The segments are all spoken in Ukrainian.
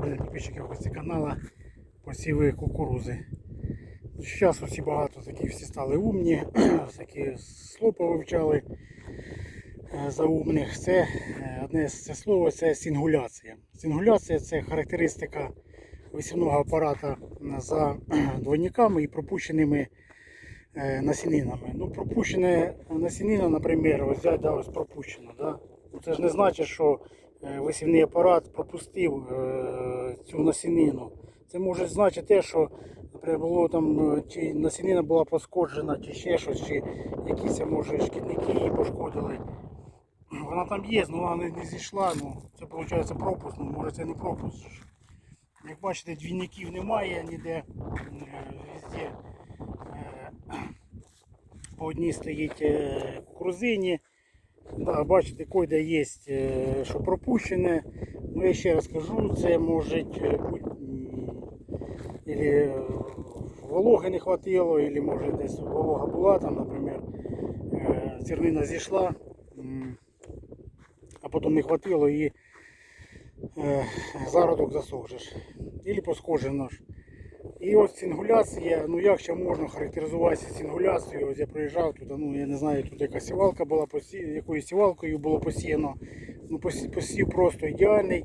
Добрий день, підписчики гості каналу посіви кукурузи. Зараз усі багато такі всі стали умні, всякі слова вивчали е, за умних. Це е, одне з це слово це сингуляція. Сингуляція це характеристика висівного апарата за двойниками і пропущеними е, насінинами. Ну, пропущене насінина, наприклад, ось взять, да, ось пропущено. Да? Це ж не значить, що висівний апарат пропустив е, цю насінину. Це може значити те, що було там, е, чи насінина була пошкоджена, чи ще щось, чи якісь може шкідники її пошкодили. Вона там є, але вона не, зійшла. Ну, це виходить пропуск, ну може це не пропуск. Як бачите, двійників немає ніде. Е, Везде е, по одній стоїть е, кукурузині. Да, бачите, койде є, е, що пропущене. Ну, я ще раз кажу, це може бути м, е, вологи не хватило, або може десь волога була, там, наприклад, е, зернина зійшла, а потім не хватило і е, зародок засохжеш. Ілі поскожено. І ось сингуляція, ну як ще можна характеризуватися сингуляцією? Ось я приїжджав туди, ну я не знаю, тут яка сівалка була посіяна, якою сівалкою було посіяно. Ну посів, просто ідеальний.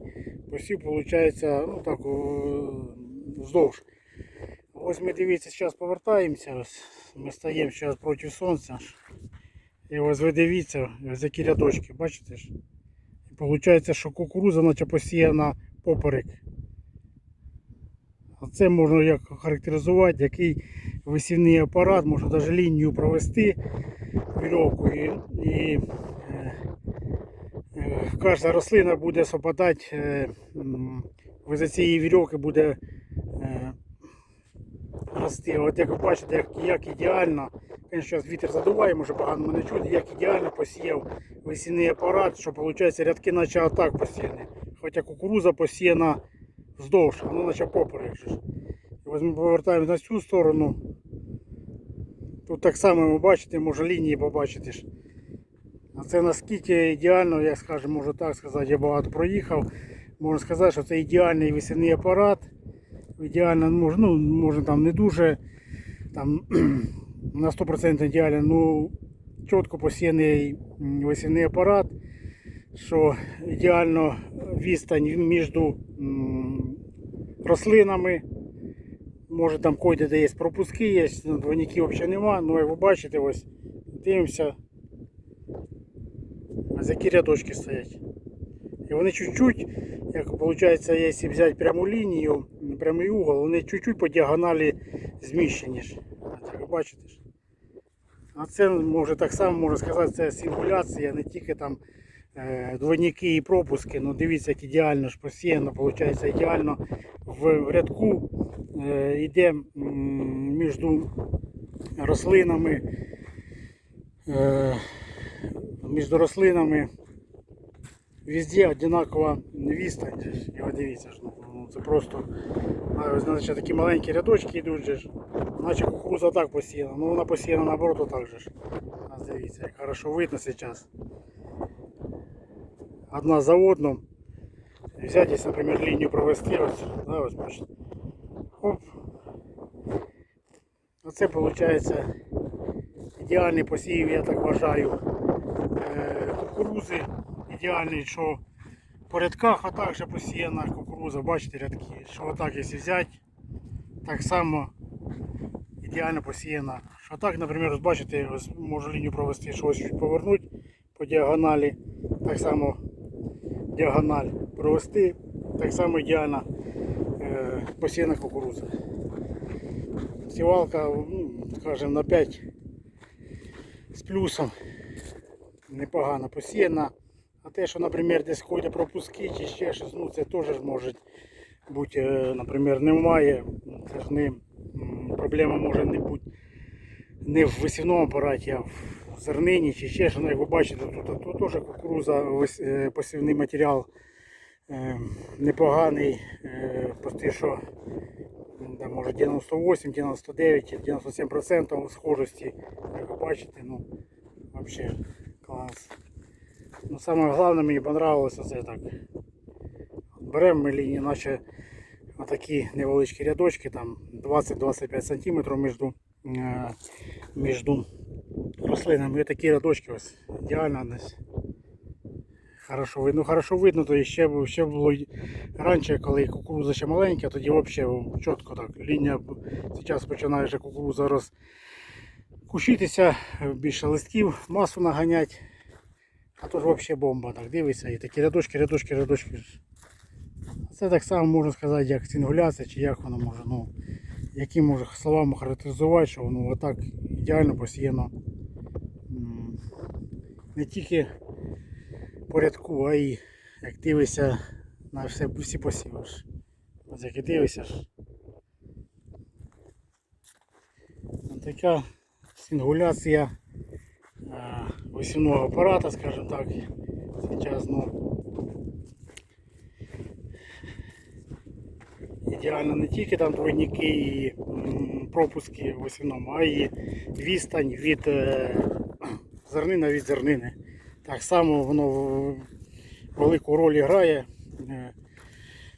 Посів, виходить, ну так вздовж. Ось ми дивіться, зараз повертаємося. Ось ми стаємо зараз проти сонця. І ось ви дивіться, ось які рядочки, бачите ж? Виходить, що кукуруза наче посіяна поперек. Це можна як характеризувати, який висівний апарат, можна навіть лінію провести вірьовку і, і е, е, кожна рослина буде сопадати, е, за цієї вірьовки буде е, рости. От як ви бачите, як, як ідеально, зараз вітер задуває, може погано мене чути, як ідеально посіяв висівний апарат, що виходить рядки наче атак посіяні. Хоча кукуруза посіяна вздовж, воно наче поперек. ось ми повертаємо на цю сторону. Тут так само ви бачите, може лінії побачити. А це наскільки ідеально, я скажу, можу так сказати, я багато проїхав. Можна сказати, що це ідеальний весільний апарат. Ідеально, може, ну, може там не дуже там, на 100% ідеально, ну чітко посіяний весільний апарат, що ідеально відстань між рослинами. Може там койде де є пропуски, є, двойників взагалі нема. Ну як ви бачите, ось дивимося, ось які рядочки стоять. І вони чуть-чуть, як виходить, якщо взяти пряму лінію, прямий угол, вони чуть-чуть по діагоналі зміщені. ви бачите. А це може так само можна сказати, це сингуляція, не тільки там двойники і пропуски. Ну дивіться, як ідеально ж посіяно, виходить ідеально в рядку е, йде між рослинами. Е, між рослинами везде одинакова відстань. от дивіться, ж, ну, ну, це просто значить, такі маленькі рядочки йдуть, же ж. наче кукуруза так посіяна, ну вона посіяна наоборот так же. ж. Дивіться, як хорошо видно зараз. Одна за одну. Взять, если, например, линию провести, да, бачите. Оп. Оце виходить ідеальний посів, я так вважаю. Е, кукурузи ідеальний, що по рядках а також посіяна кукуруза, бачите рядки, що отак якщо взяти, так само ідеально посіяна. Що так, наприклад, ось бачите, ось можу лінію провести, що ось повернути по діагоналі, так само діагональ провести, так само ідеально посіяна кукуруза. Сівалка, ну, скажімо, на 5 з плюсом непогано посіяна. А те, що, наприклад, десь ходять пропуски чи ще щось, ну це теж може бути, е, наприклад, немає. Це ж не проблема може не бути не в висівному апараті, а в зернині чи ще. Ну, як ви бачите, тут, тут теж кукуруза, е, посівний матеріал е, непоганий, е, просто що да, може 98, 99, 97% схожості. Як ви бачите, ну взагалі клас. Ну, саме головне мені понравилося це так. беремо ми лінії, наче отакі невеличкі рядочки, там 20-25 см між, між рослинами. І такі рядочки ось ідеально десь. Хорошо видно, ну, хорошо видно, то ще, ще було раніше, коли кукуруза ще маленька, тоді взагалі чітко так. Лінія зараз починає вже кукуруза роз кущитися, більше листків, масу наганять. А то ж взагалі бомба, так дивися, і такі рядочки, рядочки, рядочки. Це так само можна сказати, як сингуляція, чи як воно може, ну, які може словами характеризувати, що воно отак ідеально посіяно. Не тільки по рядку, а й як дивишся на все, всі посіви. ж. Ось як і дивишся. Така сингуляція а, висівного апарата, скажімо так. Сейчас, ну, ідеально не тільки там двойники і пропуски в висівному, а й відстань від е, зернина від зернини. Так само воно велику роль грає, е,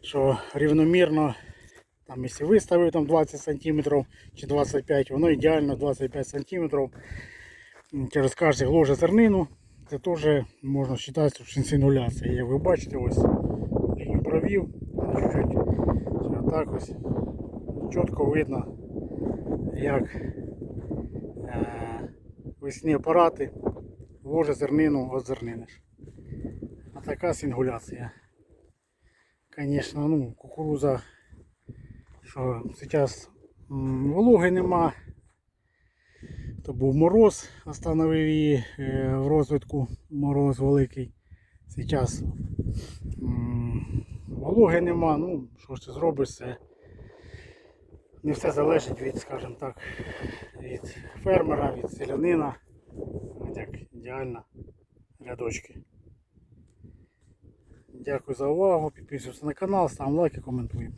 що рівномірно, там, якщо виставив там 20 см чи 25 воно ідеально 25 см через кожне гложа зернину. Це теж можна вважати, що сингуляція. Як ви бачите, ось лінію провів, чуть-чуть так ось чітко видно, як е, весні апарати ложа зернину від зернини. А така сингуляція. Звісно, ну, кукуруза, що зараз вологи нема, то був мороз, остановив її е, в розвитку, мороз великий. Зараз вологи нема, ну що ж ти зробиш, це не все залежить від, скажімо так, від фермера, від селянина. Як ідеально рядочки. Дякую за увагу, підписуйся на канал, ставимо лайки, коментуємо.